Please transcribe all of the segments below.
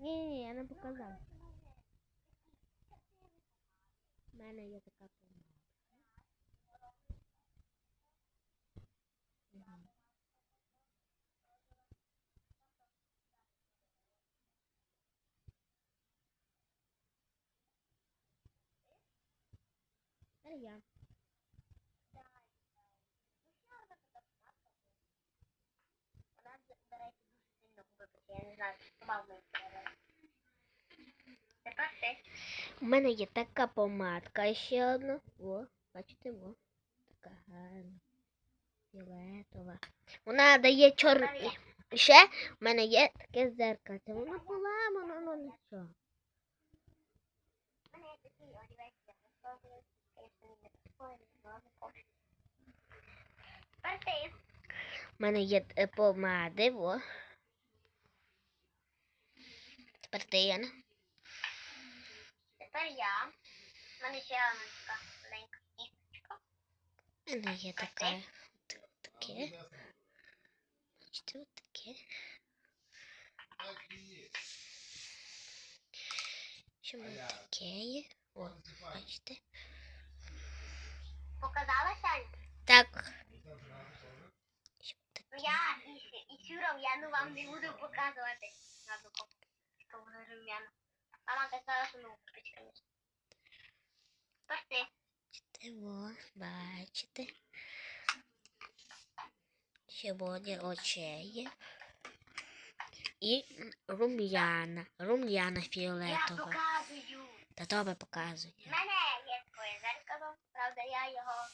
Ні, ні, я не показав. У мене є така. Мгм. Тепер я. Я не знаю, що мав мені сказати. Тепер ти. У мене є така помадка ще одна. О, бачите, о. Така гарна. Фіолетова. Вона дає чорний. Ще в мене є таке зеркальце. Воно поламано, ну нічого. У мене є. У помади, о. Тепер ти, Яна. Тепер я. У мене ще така маленька кісточка. У мене є така. Таке. Бачите, от таке. В мене таке є? О, бачите? Показала Саня? Так. Я і, і сюром я ну вам не буду показувати. Надо копку рум'яна. Мама казала, що ну купить, звісно. Тепер ти. Бачите, буде очей. І рум'яна. Рум'яна Я показую. Та добре показує. У мене є твоє зеркало, правда, я його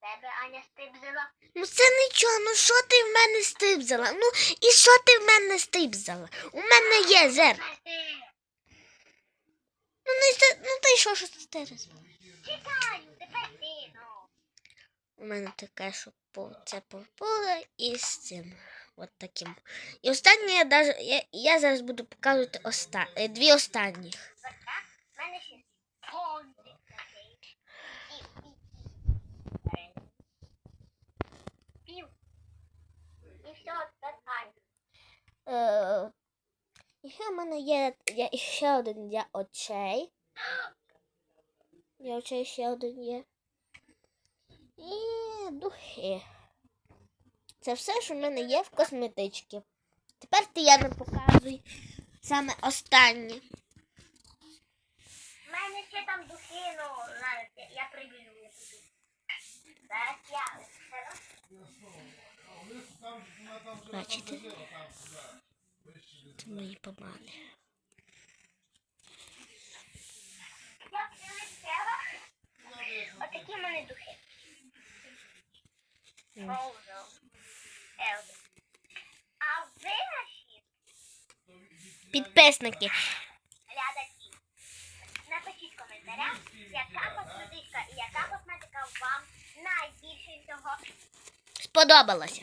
тебе, Аня, стибзила. Ну це нічого, ну що ти в мене стибзала? Ну і що ти в мене стибзала? У мене є зер. Тепер. Ну ну ти що ж це розумієш? Читаю, тепер ти, ну. У мене таке, що по це поле і з цим. От таким. І останнє я даже, я, я зараз буду показувати оста, е, дві останніх. Мене ще фонтик такий. І, і, і. Пів. І все, тепер Аня. Е, і ще в мене є, є ще один для очей. Для очей ще один є. І духи. Це все, що в мене є в косметичці. Тепер ти я не показуй саме останнє. У мене ще там духи, ну, зараз я, я прибіжу, я прибіжу. Зараз я. Бачите? Мої помади. Отакі в мене духи. М. Роузо. А ви наші Підписники. глядачі. Напишіть в коментарях, яка косметичка і яка косметика вам найбільше всього Сподобалося.